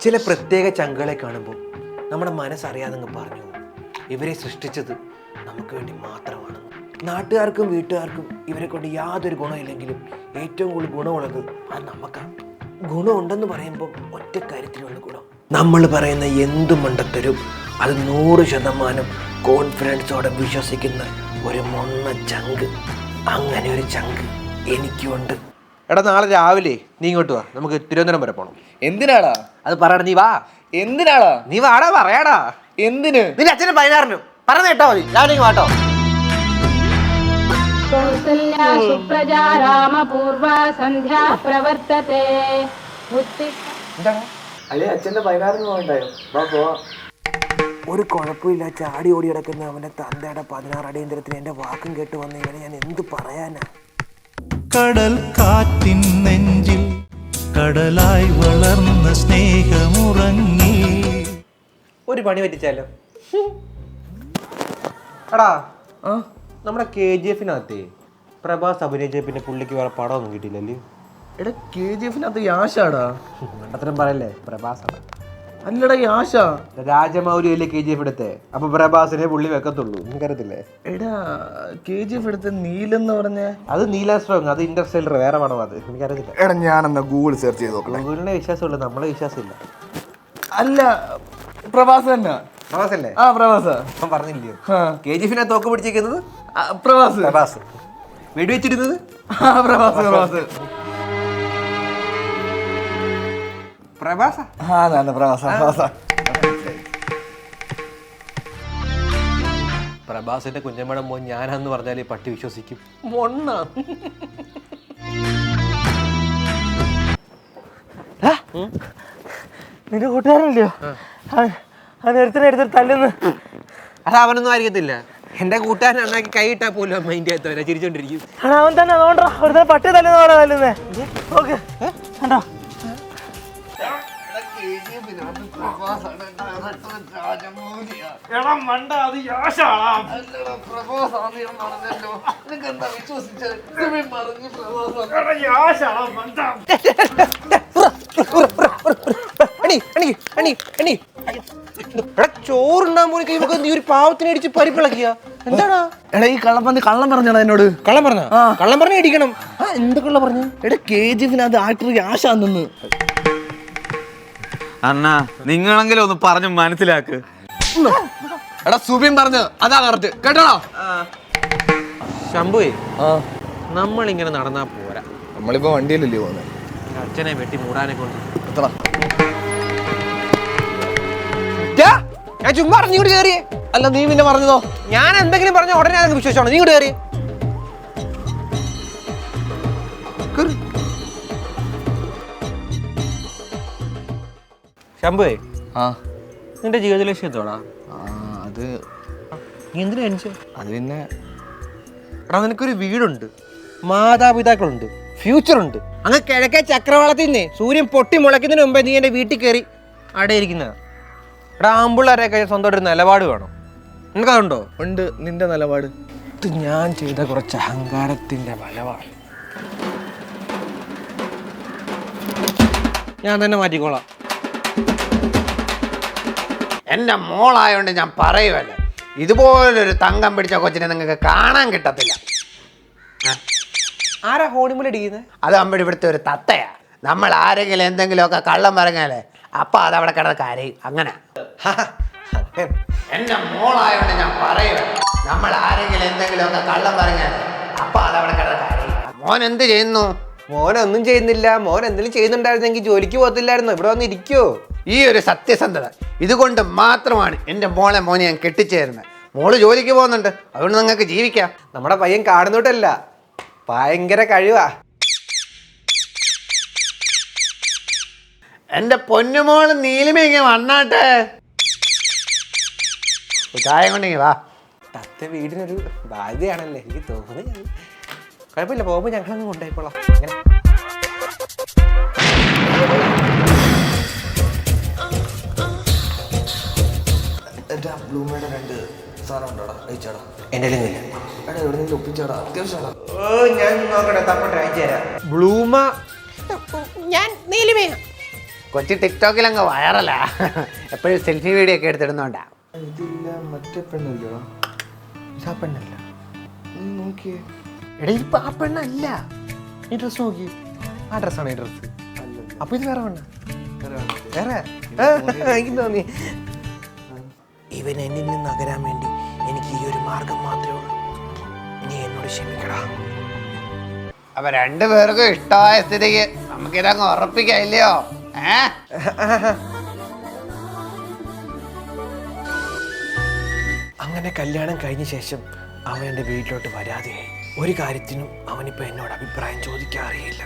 ചില പ്രത്യേക ചങ്കുകളെ കാണുമ്പോൾ നമ്മുടെ മനസ്സറിയാതെ അങ്ങ് പറഞ്ഞു. ഇവരെ സൃഷ്ടിച്ചത് നമുക്ക് വേണ്ടി മാത്രമാണ്. നാട്ടുകാർക്കും വീട്ടുകാർക്കും ഇവരെ കൊണ്ട് യാതൊരു ഗുണമില്ലെങ്കിലും ഏറ്റവും കൂടുതൽ ഗുണമുള്ളത് അത് നമുക്കാണ്. ഗുണമുണ്ടെന്ന് പറയുമ്പോൾ ഒറ്റ കാര്യത്തിലുള്ള ഗുണം. നമ്മൾ പറയുന്ന എന്തും മണ്ടത്തരും അത് നൂറ് ശതമാനം കോൺഫിഡൻസോടെ വിശ്വസിക്കുന്ന ഒരു മൊണ്ണ ചങ്ക്. അങ്ങനെ ഒരു ചങ്ക് എനിക്കുണ്ട്. എടാ നാളെ രാവിലെ നീ ഇങ്ങോട്ട് വാ നമുക്ക് തിരുവനന്തപുരം വരെ പോകണം എന്തിനാടാ അത് പറയണ നീ വാ എന്തിനാടാ നീ വാടാ പറയാടാ എന്തിന് നിന്റെ അച്ഛന് പതിനാറിനും പറഞ്ഞു കേട്ടാ മതി രാവിലെ ഇങ്ങ് വാട്ടോ कौसल्या सुप्रजा रामपूर्वा सन्ध्या प्रवर्तते उत्तिष्ठ അല്ലെ അച്ഛന്റെ പതിനാറിന് പോകണ്ടായോ വാ പോവാ ഒരു കുഴപ്പമില്ല ചാടി ഓടി കിടക്കുന്ന അവന്റെ തന്തയുടെ പതിനാറ് അടിയന്തരത്തിന് എന്റെ വാക്കും കേട്ട് വന്ന ഇവനെ ഞാൻ എന്ത് പറയാനാ കടൽ കാറ്റിൻ നെഞ്ചിൽ കടലായി വളർന്ന സ്നേഹമുറങ്ങി. ഒരു പണി പറ്റിച്ചാലോ? എടാ ആ. നമ്മുടെ കെ ജി എഫിനകത്തേ പ്രഭാസ് അഭിനയിച്ച പിന്നെ പുള്ളിക്ക് വേറെ പടമൊന്നും കിട്ടിയില്ലല്ലേ? എടാ കെ ജി എഫിനകത്ത് യാഷാടാ കണ്ടത്തരം പറയല്ലേ പ്രഭാസ് അല്ലടാ യാഷ രാജമൗലിയല്ലേ കെ ജി എഫ് എടുത്തേ? അപ്പൊ പ്രഭാസിനെ പുള്ളി വെക്കത്തുള്ളൂ. എടാ കെ ജി എഫ് എടുത്ത നീലെന്ന് പറഞ്ഞ. അത് നീല സ്ട്രോങ് അത് ഇന്റർസ്റ്റെല്ലർ വേറെ പടം അത്. എനിക്കറിയത്തില്ല എടാ ഞാനെന്നാ ഗൂഗിൾ സെർച്ച് ചെയ്ത് നോക്കാം ഗൂഗിളിനെ വിശ്വാസമുള്ളൂ നമ്മളെ വിശ്വാസമില്ല. അല്ല പ്രഭാസ് തന്നെ. പ്രഭാസല്ലേ ആ പ്രഭാസ. ഞാൻ പറഞ്ഞില്ലയോ. കെ ജി എഫിനെ തോക്ക് പിടിച്ചിരിക്കുന്നത്? ആ, പ്രവാസ് പ്രഭാസ്. വെടിവെച്ചിരുന്നത്? ആ പ്രവാസ് പ്രവാസ് പ്രഭാസ ആ നല്ല പ്രവാസ പ്രവാസ പ്രഭാസിന്റെ കുഞ്ഞമ്മയുടെ മോൻ ഞാനാന്ന് പറഞ്ഞാൽ ഈ പട്ടി വിശ്വസിക്കും. മൊണ്ണ. നിന്റെ കൂട്ടുകാരനല്ലയോ? അത് എടുത്തിട്ട് എടുത്തിട്ട് തല്ലുന്നു. അത് അവനൊന്നും ആയിരിക്കത്തില്ല. എന്റെ കൂട്ടുകാരൻ അണ്ണാക്കി കൈയിട്ടാ പോലും മൈൻഡ് ആയത്തവരെ ചിരിച്ചോണ്ടിരിക്കും. അവൻ തന്നെ അതുകൊണ്ടാ ഒരു പട്ടി തല്ലുന്ന പറയാ തല്ലുന്നേ. ഓക്കെ കണ്ടോ? എടാ മണ്ട അത് എടാ ചോറുണ്ടാൻ പോലും കൈ നീ ഒരു പാവത്തിനെ അടിച്ച് പരിപ്പിളക്കിയ. എന്താടാ? എടാ ഈ കള്ളപ്പന്തി കള്ളം പറഞ്ഞാണ് എന്നോട്? കള്ളം പറഞ്ഞ? ആ. കള്ളം പറഞ്ഞ അടിക്കണം ആ എന്ത് കള്ളം പറഞ്ഞു? എടാ കെ ജി എഫിനകത്ത് ആക്ടർ നിന്ന്. അണ്ണാ നിങ്ങളെങ്കിലും ഒന്ന് പറഞ്ഞു മനസ്സിലാക്ക്. എടാ സുബിൻ പറഞ്ഞു അതാ കറക്റ്റ് കേട്ടോ ശംഭുവേ നമ്മൾ നമ്മളിങ്ങനെ നടന്നാ പോരാ. നമ്മളിപ്പോ വണ്ടിയിലല്ലേ പോകുന്നത് അച്ഛനെ വെട്ടി മൂടാനെ കൊണ്ട്. എത്ര? ഞാൻ ചുമ്മാ പറഞ്ഞു ഇങ്ങോട്ട് കയറിയേ അല്ല നീ പിന്നെ പറഞ്ഞതോ? ഞാൻ എന്തെങ്കിലും പറഞ്ഞ ഉടനെ വിശ്വസിച്ചോണം നീ ഇങ്ങോട്ട് കയറി ശംഭുവേ ആ. നിന്റെ ജീവിത ലക്ഷ്യം എത്തോടാ അത് നീ എന്തിനാ എണിച്ചു അത് പിന്നെ എടാ നിനക്കൊരു വീടുണ്ട്. മാതാപിതാക്കളുണ്ട്. ഫ്യൂച്ചർ ഉണ്ട് അങ്ങ് കിഴക്കേ ചക്രവാളത്തിൽ നിന്ന് സൂര്യൻ പൊട്ടി മുളയ്ക്കുന്നതിന് മുമ്പേ നീ എന്റെ വീട്ടിൽ കയറി അവിടെ ഇരിക്കുന്നത് എടാ ആമ്പിള്ളേരെയൊക്കെ സ്വന്തമായിട്ട് ഒരു നിലപാട് വേണം. നിനക്കതുണ്ടോ ഉണ്ട് നിന്റെ നിലപാട്. ഇത് ഞാൻ ചെയ്ത കുറച്ച് അഹങ്കാരത്തിന്റെ ഫലമാണ്. ഞാൻ തന്നെ മാറ്റിക്കോളാം. എന്റെ മോളായതുകൊണ്ട് ഞാൻ പറയുമല്ലോ ഇതുപോലൊരു തങ്കം പിടിച്ച കൊച്ചിനെ നിങ്ങൾക്ക് കാണാൻ കിട്ടത്തില്ല. ആരാ ഹോണിമുല അടിക്കുന്നത് അത് അമ്മയുടെ ഇവിടുത്തെ ഒരു തത്തയാ. നമ്മൾ ആരെങ്കിലും എന്തെങ്കിലുമൊക്കെ കള്ളം പറഞ്ഞാലേ അപ്പം അതവിടെ കിടന്ന് കരയും. അങ്ങനെ. എന്റെ മോളായോണ്ട് ഞാൻ പറയുമല്ലോ നമ്മൾ ആരെങ്കിലും എന്തെങ്കിലുമൊക്കെ കള്ളം പറഞ്ഞാലേ അപ്പം അതവിടെ കിടന്ന് കരയും. മോൻ എന്ത് ചെയ്യുന്നു? മോൻ ഒന്നും ചെയ്യുന്നില്ല. മോൻ എന്തെങ്കിലും ചെയ്യുന്നുണ്ടായിരുന്നെങ്കിൽ ജോലിക്ക് പോകത്തില്ലായിരുന്നു. ഇവിടെ വന്ന് ഇരിക്കോ ഈ ഒരു സത്യസന്ധത ഇതുകൊണ്ട് മാത്രമാണ് എന്റെ മോളെ മോനെ ഞാൻ കെട്ടിച്ചേരുന്നത്. മോൾ ജോലിക്ക് പോകുന്നുണ്ട്. അതുകൊണ്ട് നിങ്ങൾക്ക് ജീവിക്കാം. നമ്മുടെ പയ്യൻ കാണുന്നോട്ടല്ല ഭയങ്കര കഴിവാ. എന്റെ പൊന്നുമോൾ നീലിമ ഇങ്ങനെ വന്നാട്ടെ? ചായ കൊണ്ടിങ്ങി വാ. തത്ത വീടിനൊരു ബാധ്യതയാണല്ലേ? എനിക്ക് തോന്നി കുഴപ്പമില്ല. പോകുമ്പോൾ ഞങ്ങളങ്ങ് കൊണ്ടുപോയിക്കോളാം. അങ്ങനെ. എന്റെ ബ്ലൂമയുടെ രണ്ട് സാധനം ഉണ്ടോടാ? അയച്ചാടാ എന്റെ ഇല്ല. എടാ എവിടെ നിന്ന് ഒപ്പിച്ചാടാ. അത്യാവശ്യമാടാ ഓ ഞാൻ നോക്കട്ടെ. തപ്പട്ടെ അയച്ചു തരാം. ബ്ലൂമ? ഞാൻ നീലിമയ കൊച്ചി ടിക്ടോക്കിൽ അങ്ങ് വൈറലാ. എപ്പോഴും സെൽഫി വീഡിയോ ഒക്കെ എടുത്തിടുന്നോണ്ടാ. ഇതില്ല മറ്റേ പെണ്ണല്ലോ ഇതാ പെണ്ണല്ല നീ നോക്കിയേ. എടാ ഇപ്പൊ ആ പെണ്ണല്ല. ഈ ഡ്രസ് നോക്കി. ആ ഡ്രസ്സാണ് ഈ ഡ്രസ് അപ്പൊ ഇത് വേറെ പെണ്ണ? വേറെ? എനിക്ക് തോന്നി. ഇവൻ എന്നിൽ നിന്ന് അകരാൻ വേണ്ടി എനിക്ക് ഈ ഒരു മാർഗം മാത്രമേ ഉള്ളൂ. നീ എന്നോട് ക്ഷമിക്കടാ. അപ്പൊ രണ്ടുപേർക്കും ഇഷ്ടമായ സ്ഥിതിക്ക് നമുക്കിതങ്ങ് ഉറപ്പിക്കാം ഇല്ലയോ? അങ്ങനെ കല്യാണം കഴിഞ്ഞ ശേഷം അവൻ എന്റെ വീട്ടിലോട്ട് വരാതെയായി. ഒരു കാര്യത്തിനും അവനിപ്പോൾ എന്നോട് അഭിപ്രായം ചോദിക്കാറിയില്ല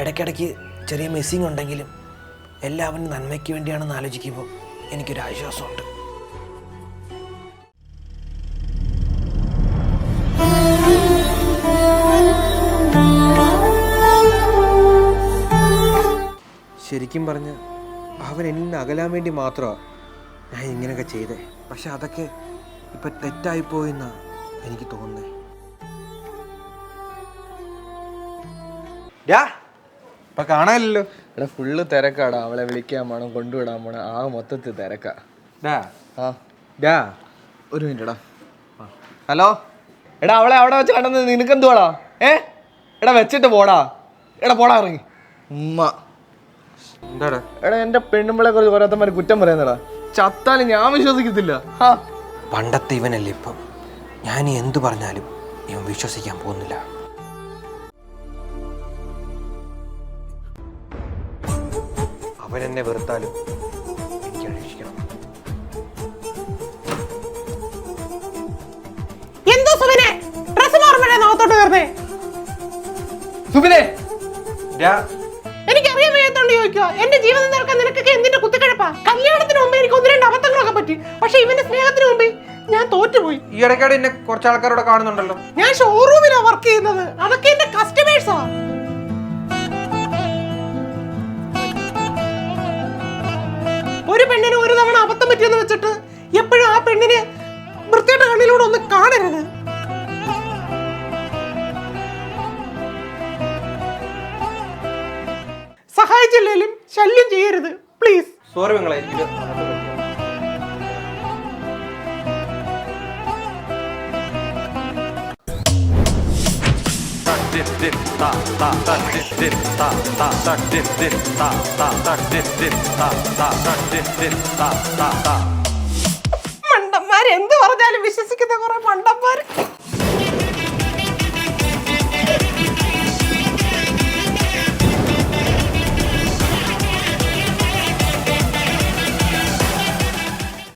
ഇടയ്ക്കിടയ്ക്ക് ചെറിയ മിസ്സിങ് ഉണ്ടെങ്കിലും എല്ലാവരും നന്മയ്ക്ക് വേണ്ടിയാണെന്ന് ആലോചിക്കുമ്പോൾ എനിക്കൊരു ആശ്വാസമുണ്ട്. ശരിക്കും പറഞ്ഞ് അവൻ എന്നെ അകലാൻ വേണ്ടി മാത്രമാണ് ഞാൻ ഇങ്ങനെയൊക്കെ ചെയ്തേ. പക്ഷെ അതൊക്കെ ഇപ്പം തെറ്റായിപ്പോയെന്നാണ് എനിക്ക് തോന്നുന്നേ. ഇപ്പൊ കാണാനില്ലല്ലോ. ഇവിടെ ഫുള്ള് തിരക്കാടാ. അവളെ വിളിക്കാൻ പോണം കൊണ്ടുവിടാൻ പോണം. ആ മൊത്തത്തിൽ തിരക്കാ. ആ. ഒരു മിനിറ്റ് ഹലോ? എടാ അവളെ അവിടെ വെച്ച് കണ്ടെന്ന് നിനക്ക് എന്തുവാടാ ഏ? എടാ വെച്ചിട്ട് പോടാ. എടാ പോടാ ഇറങ്ങി. ഉമ്മ. എന്താടാ? എടാ എന്റെ പെണ്ണുമ്പളെ കുറിച്ച് ഓരോരുത്തന്മാർ കുറ്റം പറയുന്നടാ. ചത്താലും ഞാൻ വിശ്വസിക്കത്തില്ല. പണ്ടത്തെ ഇവനല്ലേ ഇപ്പം? ഞാൻ എന്തു പറഞ്ഞാലും ഇവൻ വിശ്വസിക്കാൻ പോകുന്നില്ല. എന്നെ വെറുത്താലും എനിക്ക് അന്വേഷിക്കണം എന്തോ സുബിനെ? ഡ്രസ് മാറുമ്പോഴേ നോത്തോട്ട് കയറുന്നേ സുബിനെ! എനിക്കറിയാൻ വയ്യാത്തോണ്ട് ചോദിക്കുക എന്റെ ജീവിതം നിനക്കൊക്കെ എന്തിന്റെ കുത്തിക്കഴപ്പാ കല്യാണത്തിന് മുമ്പ് എനിക്ക് ഒന്ന് രണ്ട് അബദ്ധങ്ങളൊക്കെ പറ്റി. പക്ഷെ ഇവന്റെ സ്നേഹത്തിന് മുമ്പേ ഞാൻ തോറ്റുപോയി. ഈ ഇടയ്ക്കാട് എന്നെ കുറച്ച് ആൾക്കാരോട് കാണുന്നുണ്ടല്ലോ. ഞാൻ ഷോറൂമിലാ വർക്ക് ചെയ്യുന്നത്. അതൊക്കെ എന്റെ കസ്റ്റമേഴ്സാ ഒരു പെണ്ണിന് ഒരു തവണ അബദ്ധം പറ്റിയെന്ന് വെച്ചിട്ട് എപ്പോഴും ആ പെണ്ണിനെ വൃത്തിയുടെ കണ്ണിലൂടെ ഒന്ന് കാണരുത്. സഹായിച്ചില്ലേലും ശല്യം ചെയ്യരുത്. പ്ലീസ് സോറി നിങ്ങളെ മണ്ടന്മാര് എന്ത് പറഞ്ഞാലും വിശ്വസിക്കുന്ന കുറെ മണ്ടന്മാര്.